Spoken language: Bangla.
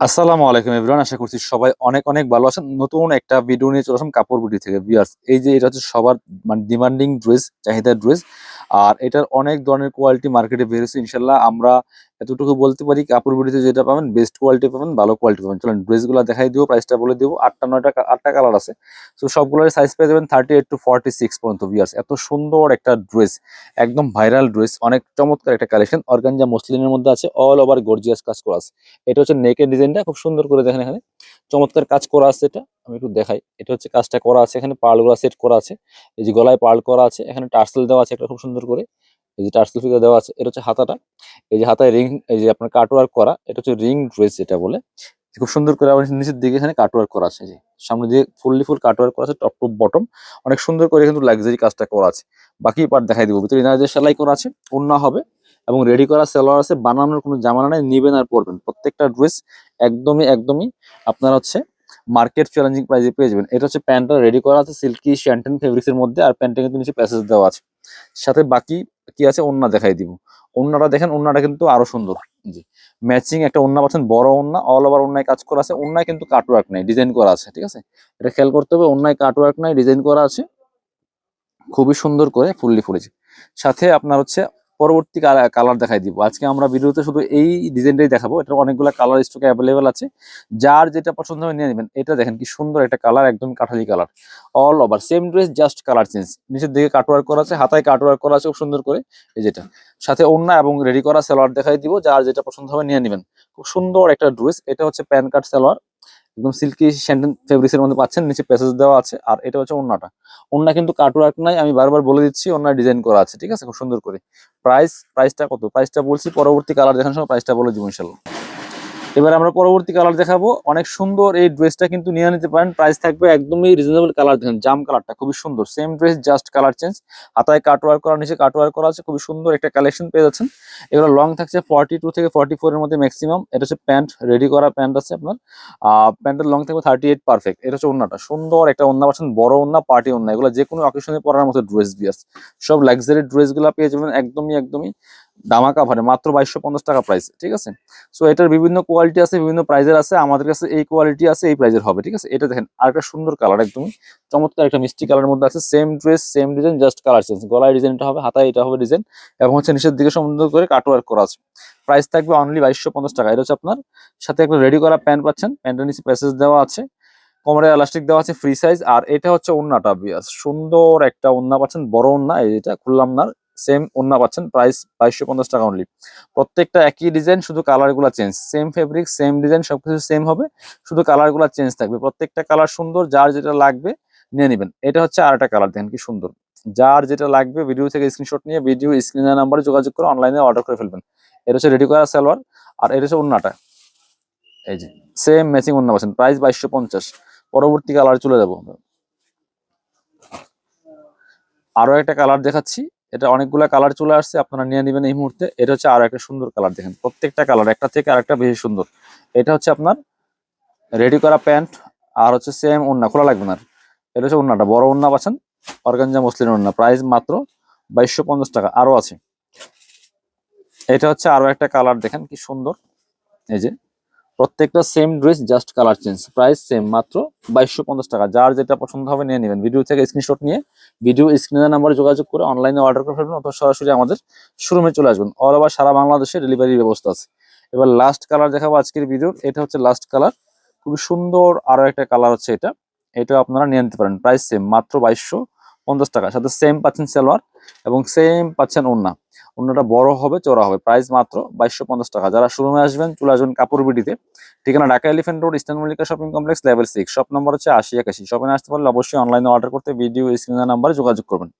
আসসালামু আলাইকুম এভরিওয়ান আশা করছি সবাই অনেক অনেক ভালো আছেন। নতুন একটা ভিডিও নিয়ে চলে আসলাম কাপড় বুটি থেকে। বিয়ার্স এই যে এটা হচ্ছে সবার মানে ডিমান্ডিং ড্রেস চাহিদার ড্রেস আর এটার অনেক ধরনের কোয়ালিটি মার্কেটে বেরিয়েছে ইনশাল্লাহ আমরা এতটুকু বলতে পারি কাপড় বিডিতে যেটা পাবেন বেস্ট কোয়ালিটি পাবেন, ভালো কোয়ালিটি পাবেন। চলেন ড্রেসগুলো দেখাই দিব প্রাইসটা বলে দিব। আটটা, নয়টা, আটটা কালার আছে। তো সবগুলোর সাইজ পেয়ে যাবেন thirty eight to forty six পর্যন্ত বিয়ার্স এত সুন্দর একটা ড্রেস একদম ভাইরাল ড্রেস অনেক চমৎকার একটা কালেকশন অর্গানজা মসলিনের মধ্যে আছে অল ওভার গর্জিয়াস কাজ করা আছে। এটা হচ্ছে নেকের ডিজাইনটা খুব সুন্দর করে দেখেন এখানে। চমৎকার কাজ করা আছে এটা, আমি একটু দেখাই। এটা হচ্ছে কাজটা করা আছে, এখানে পার্লগুলো সেট করা আছে। এই যে গলায় পার্ল করা আছে, এখানে টার্সেল দেওয়া আছে একটা খুব সুন্দর করে। এই যে টার্সেল ফিগার দেওয়া আছে, এটা হচ্ছে হাতাটা। এই যে হাতায় রিং এই যে আপনার কাটওয়ার্ক করা, এটা হচ্ছে রিং ড্রেস যেটা বলে। খুব সুন্দর করে আবার নিচের দিকে এখানে কাটওয়ার্ক করা আছে যে। সামনে দিয়ে ফুললি ফুল কাটওয়ার্ক করা আছে টপ টু বটম অনেক সুন্দর করে কিন্তু লাক্সারি কাজটা করা আছে। বাকি পার্ট দেখাই দিব, ভিতরে ইনার যে সেলাই করা আছে অন্য হবে এবং রেডি করা সেলোয়ার আছে, বানানোর কোনো জামানা নেই, নেবেন আর পরবেন। প্রত্যেকটা ড্রেস একদমই একদমই আপনার হচ্ছে মার্কেট চ্যালেঞ্জিং প্রাইসে পেয়ে যাবেন। এটা হচ্ছে প্যান্টটা রেডি করা আছে সিল্কি শ্যান্টেন ফেব্রিক্স এর মধ্যে, আর প্যান্টটা কিন্তু নিচে প্যাসেজ দেওয়া আছে। সাথে বাকি কি আছে ওন্না দেখাই দিব। ওন্নাটা দেখেন ওনারা কিন্তু আরও সুন্দর। জি। ম্যাচিং একটা ওন্না পাচ্ছেন, বড় ওন্না অল ওভার ওন্নায় কাজ করা আছে। ওন্নায় কিন্তু কাটওয়ার্ক নাই ডিজাইন করা আছে, ঠিক আছে? এটা খেয়াল করতে হবে, ওন্নায় কাটওয়ার্ক নাই ডিজাইন করা আছে। খুবই সুন্দর করে ফুললি ফুলেছে। সাথে আপনার হচ্ছে পরবর্তী কালার দেখাই দিব। আজকে আমরা ভিডিওতে শুধু এই ডিজাইনটাই দেখাবো। এটা অনেকগুলো কালার স্টকে অ্যাভেলেবেল আছে। যার যেটা পছন্দ হবে নিয়ে নেবেন। এটা দেখেন কি সুন্দর একটা কালার একদম Kathali colour all over same dress just colour change নিচের দিকে কাটওয়ার্ক করা আছে, হাতায় কাটওয়ার্ক করা আছে, খুব সুন্দর করে। এই যেটা। সাথে ওড়না এবং রেডি করা সালোয়ার দেখাই দিব। যার যেটা পছন্দ হবে নিয়ে নেবেন। খুব সুন্দর একটা ড্রেস এটা হচ্ছে প্যান কার্ড সালোয়ার। একদম সিল্কি স্যান্ডেন ফেব্রিক্সের মধ্যে পাচ্ছেন, নিচে প্যাসেজ দেওয়া আছে, আর এটা হচ্ছে ওড়নাটা ওড়না কিন্তু কাটওয়ার্ক নাই, আমি বারবার বলে দিচ্ছি অন্য ডিজাইন করা আছে, ঠিক আছে? খুব সুন্দর করে। প্রাইস প্রাইসটা কত? প্রাইসটা বলছি, পরবর্তী কালার দেখানোর সময় প্রাইসটা বলে দিব, ইনশাল্লাহ। এবার আমরা পরবর্তী কালার দেখাবো। অনেক সুন্দর এই ড্রেসটা কিন্তু নিয়ে নিতে পারেন। প্রাইস থাকবে একদমই রিজনেবল কালার দেখেন জাম কালারটা খুবই সুন্দর। Same dress just colour change হাতায় কাটওয়ার্ক করা, নিচে কাটওয়ার্ক করা আছে, খুবই সুন্দর একটা কালেকশন পেয়ে যাচ্ছেন। এগুলো লং থাকছে ফর্টি টু থেকে ফর্টি ফোর এর মধ্যে ম্যাক্সিমাম এটা হচ্ছে প্যান্ট রেডি করা প্যান্ট আছে আপনার। প্যান্টের লং থাকবে থার্টি এইট পারফেক্ট এটা হচ্ছে ওন্নাটা, সুন্দর একটা ওন্না পাচ্ছেন, বড় ওন্না পার্টি ওন্না। এগুলো যে কোনো অকেশনে পরার মতো ড্রেস বিয়াস সব লাক্সারি ড্রেসগুলো পেয়ে যাবেন, একদমই একদমই। দামা কাভারে মাত্র বাইশশো পঞ্চাশ টাকা প্রাইস ঠিক আছে? সো এটার বিভিন্ন কোয়ালিটি আছে, বিভিন্ন প্রাইজের আছে, আমাদের কাছে এই কোয়ালিটি আছে, এই প্রাইজের হবে, ঠিক আছে? এটা দেখেন, আরেকটা সুন্দর কালার একদমই। চমৎকার একটা মিষ্টি কালারের মধ্যে আছে same dress same design just colour change গলায় ডিজাইনটা হবে, হাতায় এটা হবে ডিজাইন এবং হচ্ছে নিচের দিকে সুন্দর করে কাটওয়ার্ক করা আছে। প্রাইস থাকবে অনলি বাইশশো পঞ্চাশ টাকা। এটা হচ্ছে আপনার সাথে একটা রেডি করা প্যান্ট পাচ্ছেন প্যান্টের নিচে প্যাসেজ দেওয়া আছে, কোমরে এলাস্টিক দেওয়া আছে ফ্রি সাইজ আর এটা হচ্ছে ওন্নাটা, বিয়াস। সুন্দর একটা ওন্না পাচ্ছেন, বড় ওন্না এটা, খুললাম না সেম ওন্না পাচ্ছেন প্রাইস বাইশশো পঞ্চাশ টাকা অনলি প্রত্যেকটা একই ডিজাইন শুধু কালারগুলা change same fabric same design সবকিছু সেম হবে। শুধু কালারগুলা চেঞ্জ থাকবে। প্রত্যেকটা কালার সুন্দর, যার যেটা লাগবে নিয়ে নেবেন। এটা হচ্ছে আর একটা কালার দেখেন কি সুন্দর। যার যেটা লাগবে ভিডিও থেকে স্ক্রিনশট নিয়ে ভিডিও স্ক্রিনের নাম্বারে যোগাযোগ করে অনলাইনে অর্ডার করে ফেলবেন। এটা হচ্ছে রেডি করা সালোয়ার, আর এটা হচ্ছে ওন্নাটা এই যে সেম ম্যাচিং ওন্না পাচ্ছেন। প্রাইস বাইশশো পঞ্চাশ। পরবর্তী কালার চলে যাব। আরও একটা কালার দেখাচ্ছি। এটা অনেকগুলো কালার চলে আসছে, আপনারা নিয়ে নেবেন এই মুহূর্তে। এটা হচ্ছে আরও একটা সুন্দর কালার দেখেন, প্রত্যেকটা কালার একটা থেকে আরেকটা বেশি সুন্দর। এটা হচ্ছে আপনার রেডি করা প্যান্ট আর হচ্ছে সেম ওন্না খোলা লাগবে না। এটা হচ্ছে ওন্নাটা বড় ওন্না পাচ্ছেন, অর্গানজা মসলিন ওন্না প্রাইস মাত্র বাইশশো পঞ্চাশ টাকা আরও আছে। এটা হচ্ছে আরও একটা কালার দেখেন কি সুন্দর, এই যে। প্রত্যেকটা same dress just colour change price same মাত্র বাইশশো পঞ্চাশ টাকা। যার যেটা পছন্দ হবে নিয়ে নেবেন। ভিডিও থেকে স্ক্রিনশট নিয়ে ভিডিও স্ক্রিনের নাম্বারে যোগাযোগ করে অনলাইনে অর্ডার করে ফেলবেন অথবা সরাসরি আমাদের শোরুমে চলে আসবেন। অল ওভার সারা বাংলাদেশে ডেলিভারি ব্যবস্থা আছে। এবার লাস্ট কালার দেখাবো আজকের ভিডিওর এটা হচ্ছে লাস্ট কালার খুবই সুন্দর আরও একটা কালার হচ্ছে এটা। এটা আপনারা নিয়ে নিতে পারেন। প্রাইস সেম মাত্র বাইশশো পঞ্চাশ টাকা। সাথে সেম পাচ্ছেন সালোয়ার এবং সেম পাচ্ছেন ওন্না ওন্নাটা বড় হবে চড়া হবে। প্রাইস মাত্র বাইশশো পঞ্চাশ টাকা। যারা শুরু হয়ে আসবেন, চলে আসবেন কাপড় বিডিতে ঠিকানা Dhaka elephant road eastern Mallika shopping complex level six shop নম্বর হচ্ছে আশি একাশি। শপে আসতে পারলে অবশ্যই অনলাইনে অর্ডার করতে ভিডিও স্ক্রিনের নাম্বারে যোগাযোগ করবেন।